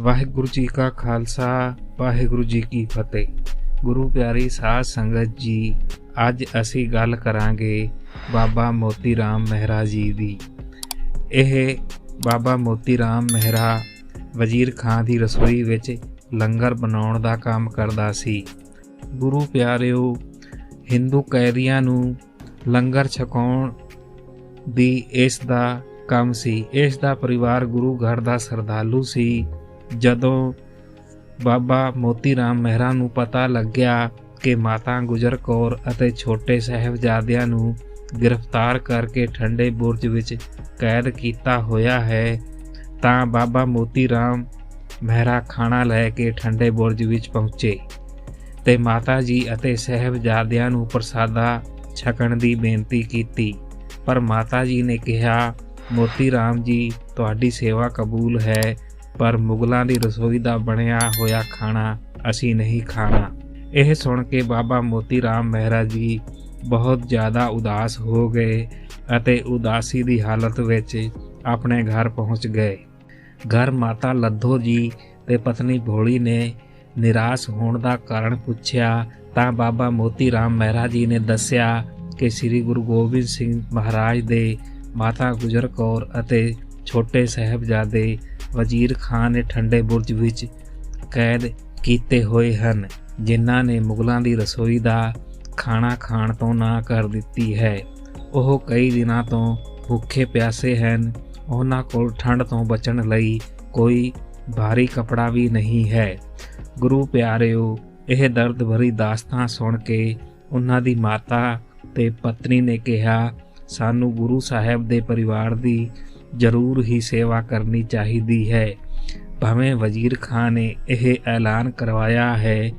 ਵਾਹਿਗੁਰੂ ਜੀ ਕਾ ਖਾਲਸਾ, ਵਾਹਿਗੁਰੂ ਜੀ ਕੀ ਫਤਿਹ। ਗੁਰੂ ਪਿਆਰੀ ਸਾਧ ਸੰਗਤ ਜੀ, ਅੱਜ ਅਸੀਂ ਗੱਲ ਕਰਾਂਗੇ ਬਾਬਾ ਮੋਤੀ ਰਾਮ ਮਹਿਰਾ ਜੀ ਦੀ। ਇਹ ਬਾਬਾ ਮੋਤੀ ਰਾਮ ਮਹਿਰਾ ਵਜ਼ੀਰ ਖਾਨ ਦੀ ਰਸੋਈ ਵਿੱਚ ਲੰਗਰ ਬਣਾਉਣ ਦਾ ਕੰਮ ਕਰਦਾ ਸੀ। ਗੁਰੂ ਪਿਆਰਿਓ, ਹਿੰਦੂ ਕੈਦੀਆਂ ਨੂੰ ਲੰਗਰ ਛਕਾਉਣ ਦੀ ਇਸ ਦਾ ਕੰਮ ਸੀ। ਇਸ ਦਾ ਪਰਿਵਾਰ ਗੁਰੂ ਘਰ ਦਾ ਸਰਦਾਲੂ ਸੀ। ਜਦੋਂ ਬਾਬਾ ਮੋਤੀ ਰਾਮ ਮਹਿਰਾ ਨੂੰ ਪਤਾ ਲੱਗਿਆ ਕਿ ਮਾਤਾ ਗੁਜਰ ਕੌਰ ਅਤੇ ਛੋਟੇ ਸਹਿਬਜ਼ਾਦਿਆਂ ਨੂੰ ਗ੍ਰਿਫਤਾਰ ਕਰਕੇ ਠੰਡੇ ਬੁਰਜ ਵਿੱਚ ਕੈਦ ਕੀਤਾ ਹੋਇਆ ਹੈ, ਤਾਂ ਬਾਬਾ ਮੋਤੀ ਰਾਮ ਮਹਿਰਾ ਖਾਣਾ ਲੈ ਕੇ ਠੰਡੇ ਬੁਰਜ ਵਿੱਚ ਪਹੁੰਚੇ ਤੇ ਮਾਤਾ ਜੀ ਅਤੇ ਸਹਿਬਜ਼ਾਦਿਆਂ ਨੂੰ ਪ੍ਰਸਾਦਾ ਛਕਣ ਦੀ ਬੇਨਤੀ ਕੀਤੀ। ਪਰ ਮਾਤਾ ਜੀ ਨੇ ਕਿਹਾ, ਮੋਤੀ ਰਾਮ ਜੀ, ਤੁਹਾਡੀ ਸੇਵਾ ਕਬੂਲ ਹੈ। ਪਰ ਮੁਗਲਾਂ ਦੀ ਰਸੋਈ ਦਾ ਬਣਿਆ ਹੋਇਆ ਖਾਣਾ ਅਸੀਂ ਨਹੀਂ ਖਾਣਾ। ਇਹ ਸੁਣ ਕੇ ਬਾਬਾ ਮੋਤੀ ਰਾਮ ਮਹਿਰਾ ਜੀ ਬਹੁਤ ਜ਼ਿਆਦਾ ਉਦਾਸ ਹੋ ਗਏ ਅਤੇ ਉਦਾਸੀ ਦੀ ਹਾਲਤ ਵਿੱਚ ਆਪਣੇ ਘਰ ਪਹੁੰਚ ਗਏ। ਘਰ ਮਾਤਾ ਲੱਧੋ ਜੀ ਤੇ ਪਤਨੀ ਭੋਲੀ ਨੇ ਨਿਰਾਸ਼ ਹੋਣ ਦਾ ਕਾਰਨ ਪੁੱਛਿਆ ਤਾਂ ਬਾਬਾ ਮੋਤੀ ਰਾਮ ਮਹਿਰਾ ਜੀ ਨੇ ਦੱਸਿਆ ਕਿ ਸ੍ਰੀ ਗੁਰੂ ਗੋਬਿੰਦ ਸਿੰਘ ਮਹਾਰਾਜ ਦੇ ਮਾਤਾ ਗੁਜਰ ਕੌਰ ਅਤੇ ਛੋਟੇ ਸਹਿਬਜ਼ਾਦੇ ਵਜ਼ੀਰ ਖਾਨ ਨੇ ਠੰਡੇ ਬੁਰਜ ਵਿੱਚ ਕੈਦ ਕੀਤੇ ਹੋਏ ਹਨ, ਜਿਨ੍ਹਾਂ ਨੇ ਮੁਗਲਾਂ ਦੀ ਰਸੋਈ ਦਾ ਖਾਣਾ ਖਾਣ ਤੋਂ ਨਾ ਕਰ ਦਿੱਤੀ ਹੈ। ਉਹ ਕਈ ਦਿਨਾਂ ਤੋਂ ਭੁੱਖੇ ਪਿਆਸੇ ਹਨ। ਉਹਨਾਂ ਕੋਲ ਠੰਡ ਤੋਂ ਬਚਣ ਲਈ ਕੋਈ ਭਾਰੀ ਕਪੜਾ ਵੀ ਨਹੀਂ ਹੈ। ਗੁਰੂ ਪਿਆਰਿਓ, ਇਹ ਦਰਦ ਭਰੀ ਦਾਸਤਾਨ ਸੁਣ ਕੇ ਉਹਨਾਂ ਦੀ ਮਾਤਾ ਤੇ ਪਤਨੀ ਨੇ ਕਿਹਾ, ਸਾਨੂੰ ਗੁਰੂ ਸਾਹਿਬ ਦੇ ਪਰਿਵਾਰ ਦੀ ਜ਼ਰੂਰ ਹੀ ਸੇਵਾ ਕਰਨੀ ਚਾਹੀਦੀ ਹੈ। ਭਾਵੇਂ ਵਜ਼ੀਰ ਖਾਨ ਨੇ ਇਹ ਐਲਾਨ ਕਰਵਾਇਆ ਹੈ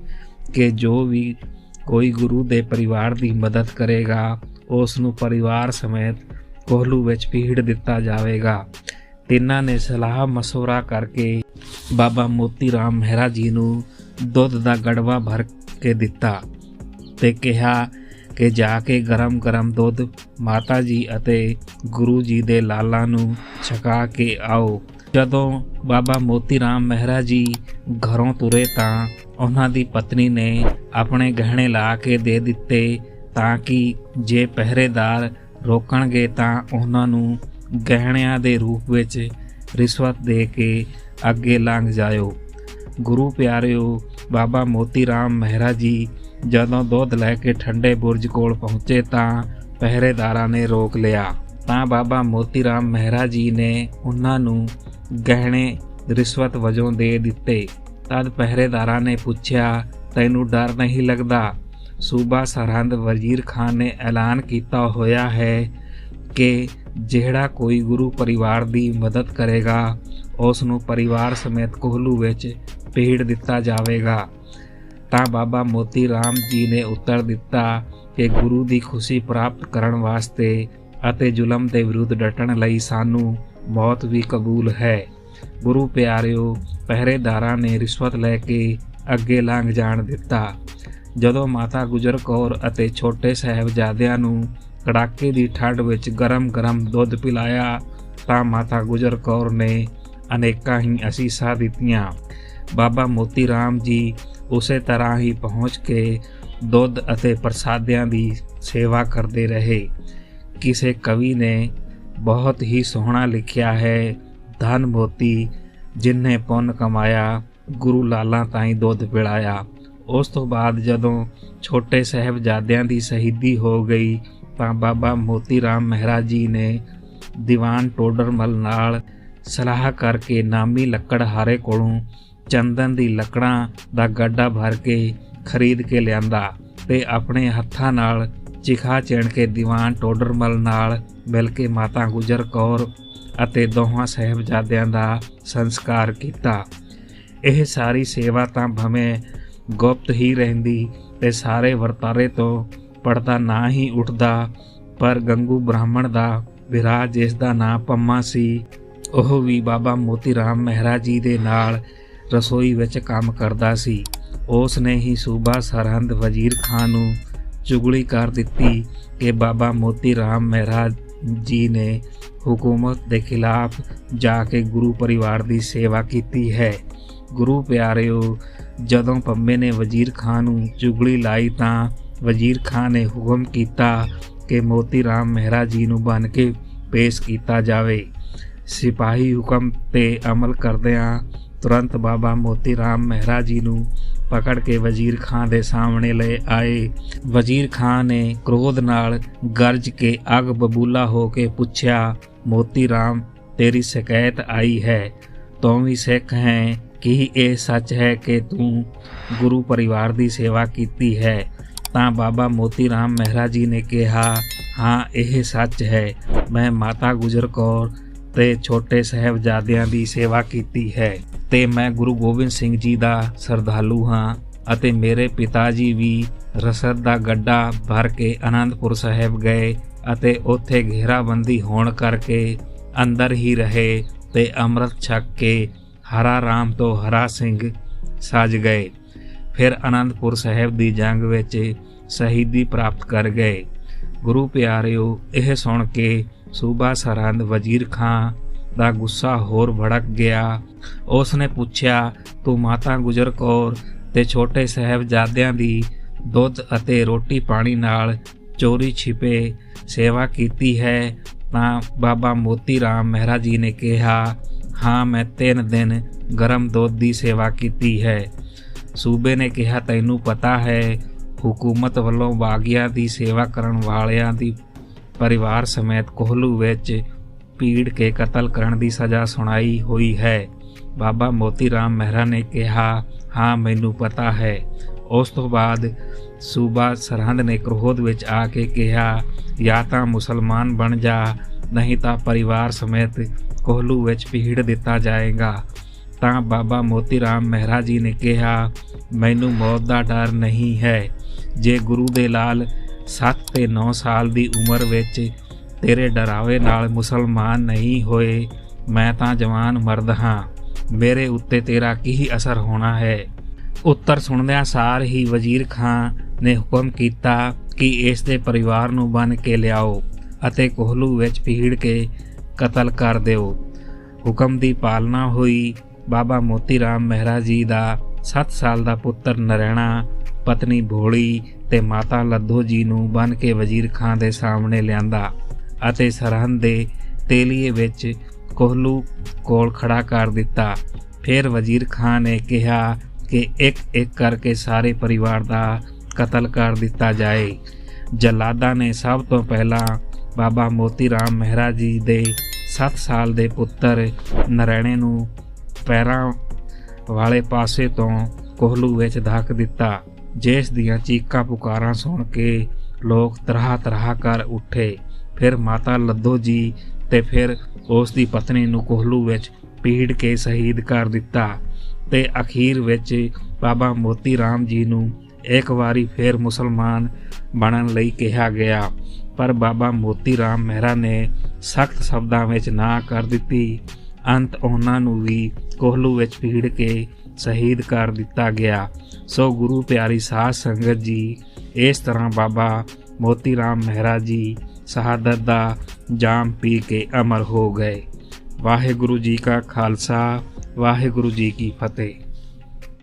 ਕਿ ਜੋ ਵੀ ਕੋਈ ਗੁਰੂ ਦੇ ਪਰਿਵਾਰ ਦੀ ਮਦਦ ਕਰੇਗਾ, ਉਸ ਨੂੰ ਪਰਿਵਾਰ ਸਮੇਤ ਕੋਹਲੂ ਵਿੱਚ ਪੀੜ ਦਿੱਤਾ ਜਾਵੇਗਾ। ਤਿੰਨਾਂ ਨੇ ਸਲਾਹ ਮਸ਼ਵਰਾ ਕਰਕੇ ਬਾਬਾ ਮੋਤੀ ਰਾਮ ਮਹਿਰਾ ਜੀ ਨੂੰ ਦੁੱਧ ਦਾ ਗੜਵਾ ਭਰ ਕੇ ਦਿੱਤਾ ਤੇ ਕਿਹਾ ਕਿ ਜਾ ਕੇ ਗਰਮ-ਗਰਮ ਦੁੱਧ ਮਾਤਾ ਜੀ ਅਤੇ ਗੁਰੂ ਜੀ ਦੇ ਲਾਲਾਂ ਨੂੰ ਛਕਾ ਕੇ ਆਓ। ਜਦੋਂ ਬਾਬਾ ਮੋਤੀ ਰਾਮ ਮਹਿਰਾ ਜੀ ਘਰੋਂ ਤੁਰੇ ਤਾਂ ਉਹਨਾਂ ਦੀ ਪਤਨੀ ਨੇ ਆਪਣੇ ਗਹਿਣੇ ਲਾ ਕੇ ਦੇ ਦਿੱਤੇ ਤਾਂ ਕਿ ਜੇ ਪਹਿਰੇਦਾਰ ਰੋਕਣਗੇ ਤਾਂ ਉਹਨਾਂ ਨੂੰ ਗਹਿਣਿਆਂ ਦੇ ਰੂਪ ਵਿੱਚ ਰਿਸ਼ਵਤ ਦੇ ਕੇ ਅੱਗੇ ਲੰਘ ਜਾਇਓ। ਗੁਰੂ ਪਿਆਰਿਓ, ਬਾਬਾ ਮੋਤੀ ਰਾਮ ਮਹਿਰਾ ਜੀ ਜਦੋਂ ਦੁੱਧ ਲੈ ਕੇ ਠੰਡੇ ਬੁਰਜ ਕੋਲ ਪਹੁੰਚੇ ਤਾਂ ਪਹਿਰੇਦਾਰਾਂ ਨੇ ਰੋਕ ਲਿਆ। ਤਾਂ ਬਾਬਾ ਮੋਤੀ ਰਾਮ ਮਹਿਰਾ ਜੀ ਨੇ ਉਹਨਾਂ ਨੂੰ ਗਹਿਣੇ ਰਿਸ਼ਵਤ ਵਜੋਂ ਦੇ ਦਿੱਤੇ। ਤਦ ਪਹਿਰੇਦਾਰਾਂ ਨੇ ਪੁੱਛਿਆ, ਤੈਨੂੰ ਡਰ ਨਹੀਂ ਲੱਗਦਾ? ਸੂਬਾ ਸਰਹੰਦ ਵਜ਼ੀਰ ਖਾਨ ਨੇ ਐਲਾਨ ਕੀਤਾ ਹੋਇਆ ਹੈ ਕਿ ਜਿਹੜਾ ਕੋਈ ਗੁਰੂ ਪਰਿਵਾਰ ਦੀ ਮਦਦ ਕਰੇਗਾ, ਉਸ ਨੂੰ ਪਰਿਵਾਰ ਸਮੇਤ ਕੋਹਲੂ ਵਿੱਚ ਪੀੜ ਦਿੱਤਾ ਜਾਵੇਗਾ। ਤਾਂ ਬਾਬਾ ਮੋਤੀ ਰਾਮ ਜੀ ਨੇ ਉੱਤਰ ਦਿੱਤਾ ਕਿ ਗੁਰੂ ਦੀ ਖੁਸ਼ੀ ਪ੍ਰਾਪਤ ਕਰਨ ਵਾਸਤੇ ਅਤੇ ਜ਼ੁਲਮ ਦੇ ਵਿਰੁੱਧ ਡਟਣ ਲਈ ਸਾਨੂੰ ਮੌਤ ਵੀ ਕਬੂਲ ਹੈ। ਗੁਰੂ ਪਿਆਰਿਓ, ਪਹਿਰੇਦਾਰਾਂ ਨੇ ਰਿਸ਼ਵਤ ਲੈ ਕੇ ਅੱਗੇ ਲੰਘ ਜਾਣ ਦਿੱਤਾ। ਜਦੋਂ ਮਾਤਾ ਗੁਜਰ ਕੌਰ ਅਤੇ ਛੋਟੇ ਸਹਿਬਜ਼ਾਦਿਆਂ ਨੂੰ ਕੜਾਕੇ ਦੀ ਠੰਡ ਵਿੱਚ ਗਰਮ-ਗਰਮ ਦੁੱਧ ਪਿਲਾਇਆ, ਤਾਂ ਮਾਤਾ ਗੁਜਰ ਕੌਰ ਨੇ ਅਨੇਕਾਂ ਹੀ ਅਸੀਸਾਂ ਦਿੱਤੀਆਂ। ਬਾਬਾ ਮੋਤੀ ਰਾਮ ਜੀ ਉਸੇ ਤਰ੍ਹਾਂ ਹੀ ਪਹੁੰਚ ਕੇ ਦੁੱਧ ਅਤੇ ਪ੍ਰਸਾਦਿਆਂ ਦੀ ਸੇਵਾ ਕਰਦੇ ਰਹੇ। ਕਿਸੇ ਕਵੀ ਨੇ ਬਹੁਤ ਹੀ ਸੋਹਣਾ ਲਿਖਿਆ ਹੈ, ਧਨ ਮੋਤੀ ਜਿਨਨੇ ਪੁੰਨ ਕਮਾਇਆ, ਗੁਰੂ ਲਾਲਾਂ ਤਾਈਂ ਦੁੱਧ ਪਿਲਾਇਆ। ਉਸ ਤੋਂ ਬਾਅਦ ਜਦੋਂ ਛੋਟੇ ਸਹਿਬਜ਼ਾਦਿਆਂ ਦੀ ਸ਼ਹੀਦੀ ਹੋ ਗਈ, ਤਾਂ ਬਾਬਾ ਮੋਤੀ ਰਾਮ ਮਹਿਰਾ ਜੀ ਨੇ ਦੀਵਾਨ ਟੋਡਰਮਲ ਨਾਲ ਸਲਾਹ ਕਰਕੇ ਨਾਮੀ ਲੱਕੜਹਾਰੇ ਕੋਲੋਂ ਚੰਦਨ ਦੀ ਲੱਕੜਾਂ ਦਾ ਗੱਡਾ ਭਰ ਕੇ ਖਰੀਦ ਕੇ ਲਿਆਂਦਾ ਤੇ ਆਪਣੇ ਹੱਥਾਂ ਨਾਲ ਚਿਖਾ ਚਿਣ ਕੇ ਦੀਵਾਨ ਟੋਡਰਮਲ ਨਾਲ ਮਿਲ ਕੇ ਮਾਤਾ ਗੁਜਰ ਕੌਰ ਅਤੇ ਦੋਹਾਂ ਸਹਿਬਜ਼ਾਦਿਆਂ ਦਾ ਸੰਸਕਾਰ ਕੀਤਾ। ਇਹ ਸਾਰੀ ਸੇਵਾ ਤਾਂ ਭਵੇਂ ਗੁਪਤ ਹੀ ਰਹਿੰਦੀ ਤੇ ਸਾਰੇ ਵਰਤਾਰੇ ਤੋਂ ਪੜਦਾ ਨਾ ਹੀ ਉੱਠਦਾ, ਪਰ ਗੰਗੂ ਬ੍ਰਾਹਮਣ ਦਾ ਵਿਰਾਜ ਜਿਸ ਦਾ ਨਾਂ ਪੰਮਾ ਸੀ। ਉਹ ਵੀ ਬਾਬਾ ਮੋਤੀ ਰਾਮ ਮਹਿਰਾ ਜੀ ਦੇ ਨਾਲ ਰਸੋਈ ਵਿੱਚ ਕੰਮ ਕਰਦਾ ਸੀ। ਉਸ ਨੇ ਹੀ ਸੂਬਾ ਸਰਹੰਦ ਵਜ਼ੀਰ ਖਾਨ ਨੂੰ ਚੁਗਲੀ ਕਰ ਦਿੱਤੀ ਕਿ ਬਾਬਾ ਮੋਤੀ ਰਾਮ ਮਹਿਰਾਜ ਜੀ ਨੇ ਹਕੂਮਤ ਦੇ ਖਿਲਾਫ ਜਾ ਕੇ ਗੁਰੂ ਪਰਿਵਾਰ ਦੀ ਸੇਵਾ ਕੀਤੀ ਹੈ। ਗੁਰੂ ਪਿਆਰਿਓ, ਜਦੋਂ ਪੰਮੇ ਨੇ ਵਜ਼ੀਰ ਖਾਨ ਨੂੰ ਚੁਗਲੀ ਲਾਈ ਤਾਂ ਵਜ਼ੀਰ ਖਾਨ ਨੇ ਹੁਕਮ ਕੀਤਾ ਕਿ ਮੋਤੀ ਰਾਮ ਮਹਿਰਾ ਜੀ ਨੂੰ ਬਣ ਕੇ ਪੇਸ਼ ਕੀਤਾ ਜਾਵੇ। ਸਿਪਾਹੀ ਹੁਕਮ ਤੇ ਅਮਲ ਕਰਦਿਆਂ ਤੁਰੰਤ ਬਾਬਾ ਮੋਤੀ ਰਾਮ ਮਹਿਰਾ ਜੀ ਨੂੰ ਪਕੜ ਕੇ ਵਜ਼ੀਰ ਖਾਨ ਦੇ ਸਾਹਮਣੇ ਲੈ ਆਏ। ਵਜ਼ੀਰ ਖਾਨ ਨੇ ਕ੍ਰੋਧ ਨਾਲ ਗਰਜ ਕੇ ਅਗ ਬਬੂਲਾ ਹੋ ਕੇ ਪੁੱਛਿਆ, ਮੋਤੀ ਰਾਮ, ਤੇਰੀ ਸ਼ਿਕਾਇਤ ਆਈ ਹੈ। ਤੂੰ ਵੀ ਸਿੱਖ ਹੈ, ਕਿ ਇਹ ਸੱਚ ਹੈ ਕਿ ਤੂੰ ਗੁਰੂ ਪਰਿਵਾਰ ਦੀ ਸੇਵਾ ਕੀਤੀ ਹੈ? ਤਾਂ ਬਾਬਾ ਮੋਤੀ ਰਾਮ ਮਹਿਰਾ ਜੀ ਨੇ ਕਿਹਾ, ਹਾਂ, ਇਹ ਸੱਚ ਹੈ। ਮੈਂ ਮਾਤਾ ਗੁਜਰ ਕੌਰ ਤੇ ਛੋਟੇ ਸਹਿਬਜ਼ਾਦਿਆਂ ਦੀ ਸੇਵਾ ਕੀਤੀ ਹੈ। ਤੇ ਮੈਂ ਗੁਰੂ ਗੋਬਿੰਦ ਸਿੰਘ ਜੀ ਦਾ ਸ਼ਰਧਾਲੂ ਹਾਂ ਅਤੇ ਮੇਰੇ ਪਿਤਾ ਜੀ ਵੀ ਰਸਦ ਦਾ ਗੱਡਾ ਭਰ ਕੇ ਆਨੰਦਪੁਰ ਸਾਹਿਬ ਗਏ ਅਤੇ ਉੱਥੇ ਘੇਰਾਬੰਦੀ ਹੋਣ ਕਰਕੇ ਅੰਦਰ ਹੀ ਰਹੇ ਤੇ ਅੰਮ੍ਰਿਤ ਛਕ ਕੇ ਹਰਾ ਰਾਮ ਤੋਂ ਹਰਾ ਸਿੰਘ ਸਾਜ ਗਏ। ਫਿਰ ਆਨੰਦਪੁਰ ਸਾਹਿਬ ਦੀ ਜੰਗ ਵਿੱਚ ਸ਼ਹੀਦੀ ਪ੍ਰਾਪਤ ਕਰ ਗਏ। ਗੁਰੂ ਪਿਆਰਿਓ, ਇਹ ਸੁਣ ਕੇ ਸੂਬਾ ਸਰਹੰਦ ਵਜ਼ੀਰ ਖਾਂ ਦਾ ਗੁੱਸਾ ਹੋਰ ਭੜਕ ਗਿਆ। ਉਸ ਨੇ ਪੁੱਛਿਆ, ਤੂੰ ਮਾਤਾ ਗੁਜਰ ਕੌਰ ਤੇ ਛੋਟੇ ਸਹਿਬਜ਼ਾਦਿਆਂ ਦੀ ਦੁੱਧ ਅਤੇ ਰੋਟੀ ਪਾਣੀ ਨਾਲ ਚੋਰੀ ਛਿਪੇ ਸੇਵਾ ਕੀਤੀ ਹੈ ਤਾਂ ਬਾਬਾ ਮੋਤੀ ਰਾਮ ਮਹਿਰਾ ਜੀ ਨੇ ਕਿਹਾ, ਹਾਂ, ਮੈਂ ਤਿੰਨ ਦਿਨ ਗਰਮ ਦੁੱਧ ਦੀ ਸੇਵਾ ਕੀਤੀ ਹੈ। ਸੂਬੇ ਨੇ ਕਿਹਾ, ਤੈਨੂੰ ਪਤਾ ਹੈ, ਹਕੂਮਤ ਵੱਲੋਂ ਬਾਗੀਆਂ ਦੀ ਸੇਵਾ ਕਰਨ ਵਾਲਿਆਂ ਦੀ ਪਰਿਵਾਰ ਸਮੇਤ ਕੋਹਲੂ ਵਿੱਚ ਪੀੜ ਕੇ ਕਤਲ ਕਰਨ ਦੀ ਸਜ਼ਾ ਸੁਣਾਈ ਹੋਈ ਹੈ। ਬਾਬਾ ਮੋਤੀ ਰਾਮ ਮਹਿਰਾ ਨੇ ਕਿਹਾ, ਹਾਂ, ਮੈਨੂੰ ਪਤਾ ਹੈ। ਉਸ ਤੋਂ ਬਾਅਦ ਸੂਬਾ ਸਰਹੰਦ ਨੇ ਕ੍ਰੋਧ ਵਿੱਚ ਆ ਕੇ ਕਿਹਾ, ਜਾਂ ਤਾਂ ਮੁਸਲਮਾਨ ਬਣ ਜਾ, ਨਹੀਂ ਤਾਂ ਪਰਿਵਾਰ ਸਮੇਤ ਕੋਹਲੂ ਵਿੱਚ ਪੀੜ ਦਿੱਤਾ ਜਾਏਗਾ। ਤਾਂ ਬਾਬਾ ਮੋਤੀ ਰਾਮ ਮਹਿਰਾ ਜੀ ਨੇ ਕਿਹਾ, ਮੈਨੂੰ ਮੌਤ ਦਾ ਡਰ ਨਹੀਂ ਹੈ। ਜੇ ਗੁਰੂ ਦੇ ਲਾਲ 7 ਤੇ 9 ਸਾਲ ਦੀ ਉਮਰ ਵਿੱਚ ਤੇਰੇ ਡਰਾਵੇ ਨਾਲ ਮੁਸਲਮਾਨ ਨਹੀਂ ਹੋਏ, ਮੈਂ ਤਾਂ ਜਵਾਨ ਮਰਦ ਹਾਂ। ਮੇਰੇ ਉੱਤੇ ਤੇਰਾ ਕੀ ਅਸਰ ਹੋਣਾ ਹੈ? ਉੱਤਰ ਸੁਣਦਿਆਂ ਸਾਰ ਹੀ ਵਜ਼ੀਰ ਖਾਨ ਨੇ ਹੁਕਮ ਕੀਤਾ ਕਿ ਇਸ ਦੇ ਪਰਿਵਾਰ ਨੂੰ ਬਨ ਕੇ ਲਿਆਓ ਅਤੇ ਕੋਹਲੂ ਵਿੱਚ ਪੀੜ ਕੇ ਕਤਲ ਕਰ ਦਿਓ। ਹੁਕਮ ਦੀ ਪਾਲਣਾ ਹੋਈ। ਬਾਬਾ ਮੋਤੀ ਰਾਮ ਮਹਿਰਾ ਜੀ ਦਾ 7 ਸਾਲ ਦਾ ਪੁੱਤਰ ਨਰੈਣਾ, ਪਤਨੀ ਭੋਲੀ ਤੇ ਮਾਤਾ ਲੱਧੋ ਜੀ ਨੂੰ ਬਨ ਕੇ ਵਜ਼ੀਰ ਖਾਨ ਦੇ ਸਾਹਮਣੇ ਲਿਆਂਦਾ। ਅਤੇ ਸਰਹੰਦ ਦੇ ਤੇਲੀਏ ਵਿੱਚ ਕੋਹਲੂ ਕੋਲ ਖੜਾ ਕਰ ਦਿੱਤਾ। ਫਿਰ ਵਜ਼ੀਰ ਖਾਨ ਨੇ ਕਿਹਾ ਕਿ ਇੱਕ ਇੱਕ ਕਰਕੇ ਸਾਰੇ ਪਰਿਵਾਰ ਦਾ ਕਤਲ ਕਰ ਦਿੱਤਾ ਜਾਏ। ਜਲਾਦਾ ਨੇ ਸਭ ਤੋਂ ਪਹਿਲਾਂ ਬਾਬਾ ਮੋਤੀ ਰਾਮ ਮਹਿਰਾ ਜੀ ਦੇ 7 ਸਾਲ ਦੇ ਪੁੱਤਰ ਨਰੈਣੇ ਨੂੰ ਪੈਰਾਂ ਵਾਲੇ ਪਾਸੇ ਤੋਂ ਕੋਹਲੂ ਵਿੱਚ ਧੱਕ ਦਿੱਤਾ, ਜਿਸ ਦੀਆਂ ਚੀਕਾਂ ਪੁਕਾਰਾਂ ਸੁਣ ਕੇ ਲੋਕ ਤਰ੍ਹਾਂ ਤਰ੍ਹਾਂ ਕਰ ਉੱਠੇ। ਫਿਰ ਮਾਤਾ ਲੱਦੋ ਜੀ ਤੇ ਫਿਰ ਉਸ ਦੀ ਪਤਨੀ ਨੂੰ ਕੋਹਲੂ ਵਿੱਚ ਪੀੜ ਕੇ ਸ਼ਹੀਦ ਕਰ ਦਿੱਤਾ ਤੇ ਅਖੀਰ ਵਿੱਚ ਬਾਬਾ ਮੋਤੀ ਰਾਮ ਜੀ ਨੂੰ ਇੱਕ ਵਾਰੀ ਫਿਰ ਮੁਸਲਮਾਨ ਬਣਨ ਲਈ ਕਿਹਾ ਗਿਆ। ਪਰ ਬਾਬਾ ਮੋਤੀ ਰਾਮ ਮਹਿਰਾ ਨੇ ਸਖਤ ਸ਼ਬਦਾਂ ਵਿੱਚ ਨਾ ਕਰ ਦਿੱਤੀ। ਅੰਤ ਉਹਨਾਂ ਨੂੰ ਵੀ ਕੋਹਲੂ ਵਿੱਚ ਪੀੜ ਕੇ ਸ਼ਹੀਦ ਕਰ ਦਿੱਤਾ ਗਿਆ। ਸੋ ਗੁਰੂ ਪਿਆਰੀ ਸਾਧ ਸੰਗਤ ਜੀ, ਇਸ ਤਰ੍ਹਾਂ ਬਾਬਾ ਮੋਤੀ ਰਾਮ ਮਹਿਰਾ ਜੀ ਸ਼ਹਾਦਤ ਦਾ ਜਾਮ ਪੀ ਕੇ ਅਮਰ ਹੋ ਗਏ। ਵਾਹਿਗੁਰੂ ਜੀ ਕਾ ਖਾਲਸਾ, ਵਾਹਿਗੁਰੂ ਜੀ ਕੀ ਫਤਿਹ।